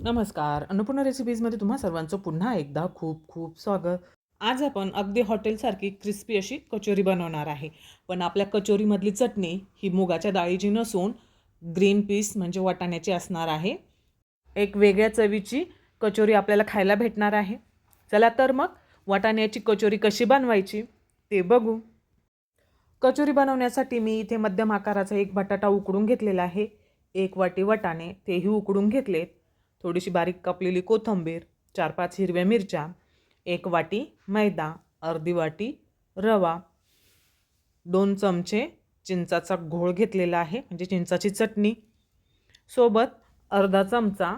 नमस्कार. अन्नपूर्णा रेसिपीजमध्ये तुम्हा सर्वांचं पुन्हा एकदा खूप खूप स्वागत. आज आपण अगदी हॉटेलसारखी क्रिस्पी अशी कचोरी बनवणार आहे. पण आपल्या कचोरीमधली चटणी ही मुगाच्या डाळीची नसून ग्रीन पीस म्हणजे वाटाण्याची असणार आहे. एक वेगळ्या चवीची कचोरी आपल्याला खायला भेटणार आहे. चला तर मग वाटाण्याची कचोरी कशी बनवायची ते बघू. कचोरी बनवण्यासाठी मी इथे मध्यम आकाराचा एक बटाटा उकडून घेतलेला आहे. एक वाटी वाटाणे तेही उकडून घेतलेत. थोडीशी बारीक कापलेली कोथिंबीर चार पाच हिरव्या मिरच्या एक वाटी मैदा अर्धी वाटी रवा दोन चमचे चिंचाचा घोळ घेतलेला आहे म्हणजे चिंचाची चटणी. सोबत अर्धा चमचा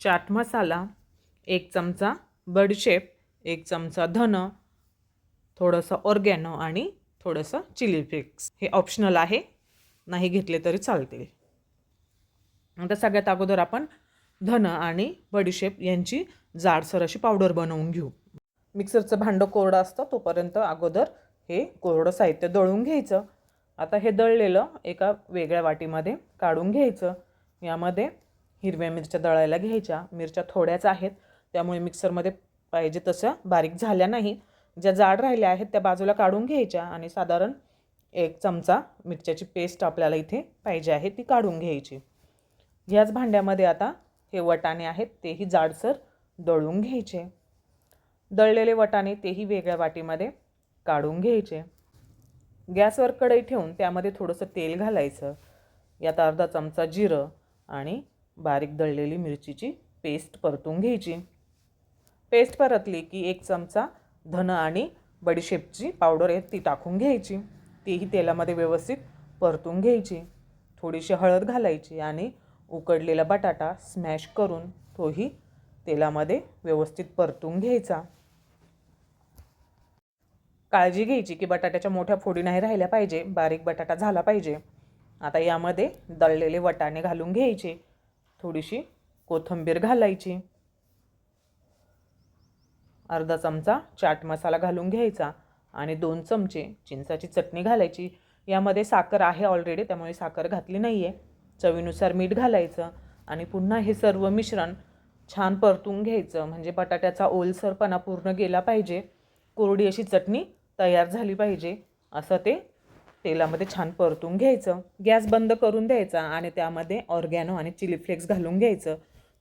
चाट मसाला एक चमचा बडशेप एक चमचा धन थोडंसं ऑर्गॅनो आणि थोडंसं चिली फ्लेक्स. हे ऑप्शनल आहे नाही घेतले तरी चालतील. आता सगळ्यात अगोदर आपण धन आणि बडीशेप यांची जाडसर अशी पावडर बनवून घेऊ. मिक्सरचं भांडं कोरडं असतं तोपर्यंत अगोदर हे कोरडं साहित्य दळून घ्यायचं. आता हे दळलेलं एका वेगळ्या वाटीमध्ये काढून घ्यायचं. यामध्ये हिरव्या मिरच्या दळायला घ्यायच्या. मिरच्या थोड्याच आहेत त्यामुळे मिक्सरमध्ये पाहिजे तसं बारीक झाल्या नाही. ज्या जाड राहिल्या आहेत त्या बाजूला काढून घ्यायच्या आणि साधारण एक चमचा मिरच्याची पेस्ट आपल्याला इथे पाहिजे आहे ती काढून घ्यायची. ह्याच भांड्यामध्ये आता हे वटाणे आहेत तेही जाडसर दळून घ्यायचे. दळलेले वटाणे तेही वेगळ्या वाटीमध्ये काढून घ्यायचे. गॅसवर कढई ठेवून त्यामध्ये थोडंसं तेल घालायचं. यात अर्धा चमचा जिरं आणि बारीक दळलेली मिरचीची पेस्ट परतून घ्यायची. पेस्ट परतली की एक चमचा धन आणि बडीशेपची पावडर आहे ती टाकून घ्यायची. तीही तेलामध्ये व्यवस्थित परतून घ्यायची. थोडीशी हळद घालायची आणि उकडलेला बटाटा स्मॅश करून तोही तेलामध्ये व्यवस्थित परतून घ्यायचा. काळजी घ्यायची की बटाट्याच्या मोठ्या फोडी नाही राहिल्या पाहिजे बारीक बटाटा झाला पाहिजे. आता यामध्ये दळलेले वटाणे घालून घ्यायचे थोडीशी कोथिंबीर घालायची. अर्धा चमचा चाट मसाला घालून घ्यायचा आणि दोन चमचे चिंचाची चटणी घालायची. यामध्ये साखर आहे ऑलरेडी त्यामुळे साखर घातली नाही आहे चवीनुसार मीठ घालायचं आणि पुन्हा हे सर्व मिश्रण छान परतून घ्यायचं. म्हणजे बटाट्याचा ओलसरपणा पूर्ण गेला पाहिजे. कोरडी अशी चटणी तयार झाली पाहिजे. असं ते तेलामध्ये छान परतून घ्यायचं. गॅस बंद करून द्यायचा आणि त्यामध्ये ऑर्गॅनो आणि चिली फ्लेक्स घालून घ्यायचं.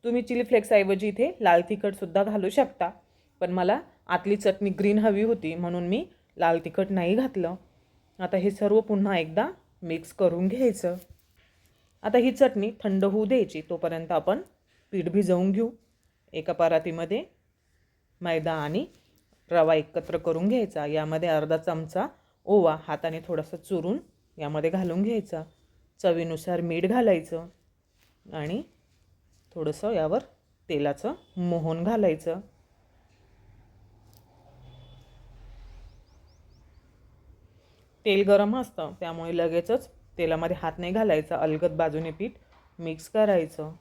तुम्ही चिली फ्लेक्सऐवजी इथे लाल तिखटसुद्धा घालू शकता. पण मला आतली चटणी ग्रीन हवी होती म्हणून मी लाल तिखट नाही घातलं. आता हे सर्व पुन्हा एकदा मिक्स करून घ्यायचं. आता ही चटणी थंड होऊ द्यायची तोपर्यंत आपण पीठ भिजवून घेऊ. एका परातीमध्ये मैदा आणि रवा एकत्र करून घ्यायचा. यामध्ये अर्धा चमचा ओवा हाताने थोडंसं चुरून यामध्ये घालून घ्यायचा. चवीनुसार मीठ घालायचं आणि थोडंसं यावर तेलाचं मोहन घालायचं. तेल गरम असतं त्यामुळे लगेचच तेलामध्ये हात नाही घालायचा अलगद बाजूने पीठ मिक्स करायचं.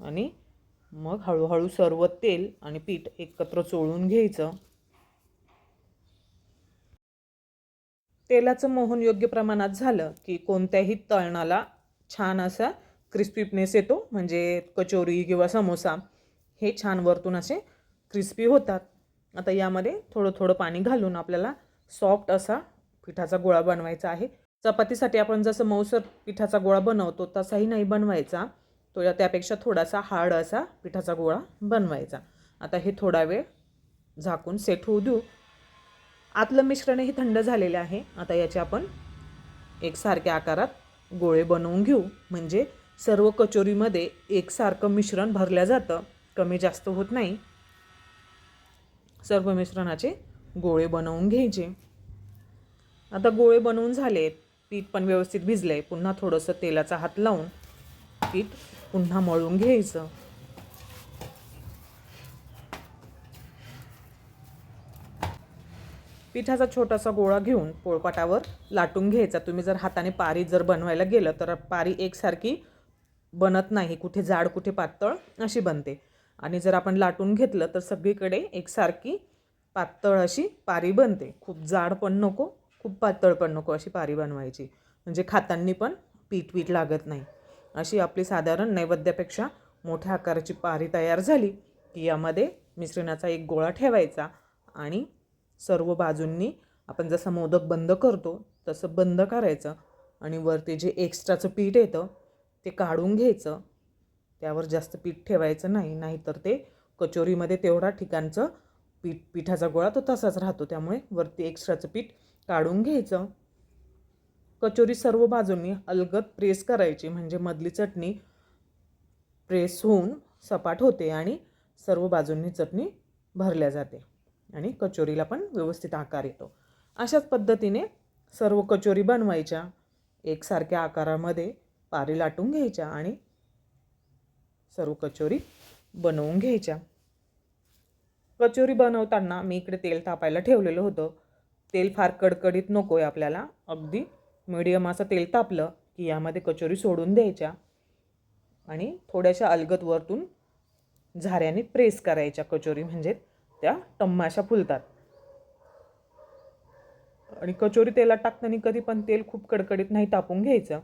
आणि मग हळूहळू सर्व तेल आणि पीठ एकत्र चोळून घ्यायचं. तेलाचं मोहन योग्य प्रमाणात झालं की कोणत्याही तळणाला छान असा क्रिस्पीपनेस येतो म्हणजे कचोरी किंवा समोसा हे छान वरतून असे क्रिस्पी होतात. आता यामध्ये थोडं थोडं पाणी घालून आपल्याला सॉफ्ट असा पिठाचा गोळा बनवायचा आहे. चपातीसाठी आपण जसं मऊसर पिठाचा गोळा बनवतो तसाही नाही बनवायचा. तो त्यापेक्षा थोडासा हार्ड असा पिठाचा गोळा बनवायचा. आता हे थोडा वेळ झाकून सेट होऊ देऊ. आतलं मिश्रण हे थंड झालेलं आहे. आता याचे आपण एकसारख्या आकारात गोळे बनवून घेऊ. म्हणजे सर्व कचोरीमध्ये एकसारखं मिश्रण भरलं जातं. कमी जास्त होत नाही. सर्व मिश्रणाचे गोळे बनवून घ्यायचे. आता गोळे बनवून झालेत. पीठ पण व्यवस्थित भिजलं आहे पुन्हा थोडंसं तेलाचा हात लावून पीठ पुन्हा मळून घ्यायचं. पिठाचा छोटासा गोळा घेऊन पोळपाटावर लाटून घ्यायचा. तुम्ही जर हाताने पारी जर बनवायला गेलं तर पारी एकसारखी बनत नाही. कुठे जाड कुठे पातळ अशी बनते. आणि जर आपण लाटून घेतलं तर सगळीकडे एकसारखी पातळ अशी पारी बनते. खूप जाड पण नको खूप पातळ पण नको अशी पारी बनवायची. म्हणजे खातांनी पण पीठ पीठ लागत नाही. अशी आपली साधारण नैवेद्यापेक्षा मोठ्या आकाराची पारी तयार झाली की यामध्ये मिश्रणाचा एक गोळा ठेवायचा आणि सर्व बाजूंनी आपण जसं मोदक बंद करतो तसं बंद करायचं आणि वरती जे एक्स्ट्राचं पीठ येतं ते काढून घ्यायचं. त्यावर जास्त पीठ ठेवायचं नाही नाहीतर ते कचोरीमध्ये तेवढा ठिकाणचं पीठ पिठाचा गोळा तो तसाच राहतो. त्यामुळे वरती एक्स्ट्राचं पीठ काढून घ्यायचं. कचोरी सर्व बाजूंनी अलगद प्रेस करायची. म्हणजे मधली चटणी प्रेस होऊन सपाट होते आणि सर्व बाजूंनी चटणी भरल्या जाते आणि कचोरीला पण व्यवस्थित आकार येतो. अशाच पद्धतीने सर्व कचोरी बनवायच्या. एकसारख्या आकारामध्ये पारी लाटून घ्यायच्या आणि सर्व कचोरी बनवून घ्यायच्या. कचोरी बनवताना मी इकडे तेल तापायला ठेवलेलं होतं. तेल फार कडकडीत नको आहे आपल्याला. अगदी मिडियम असं तेल तापलं की यामध्ये कचोरी सोडून द्यायच्या आणि थोड्याशा अलगद वरतून झाऱ्याने प्रेस करायच्या कचोरी म्हणजे त्या टम्माशा फुलतात. आणि कचोरी तेलात टाकताना कधी पण तेल खूप कडकडीत नाही तापून घ्यायचं.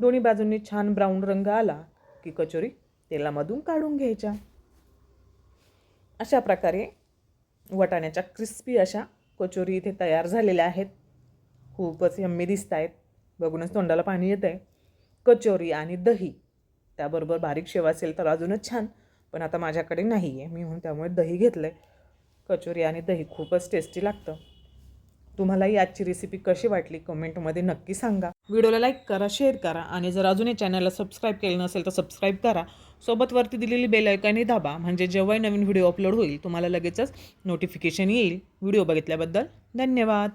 दोन्ही बाजूंनी छान ब्राऊन रंग आला की कचोरी तेलामधून काढून घ्यायच्या. अशा प्रकारे वटाण्याच्या क्रिस्पी अशा कचोरी इथे तयार झालेल्या आहेत. खूपच यम्मी दिसत आहेत बघूनच तोंडाला पाणी येतं आहे कचोरी आणि दही. त्याबरोबर बारीक शेव असेल तर अजूनच छान. पण आता माझ्याकडे नाही आहे मी म्हणून त्यामुळे दही घेतलं आहे कचोरी आणि दही खूपच टेस्टी लागतं. तुम्हालाही आजची रेसिपी कशी वाटली कमेंटमध्ये नक्की सांगा. व्हिडिओला लाईक करा शेअर करा आणि जर अजून या चॅनलला सबस्क्राईब केलं नसेल तर सबस्क्राईब करा. सोबत वरती दिलेली बेल ऐकाने दाबा. म्हणजे जेव्हाही नवीन व्हिडिओ अपलोड होईल तुम्हाला लगेचच नोटिफिकेशन येईल. व्हिडिओ बघितल्याबद्दल धन्यवाद.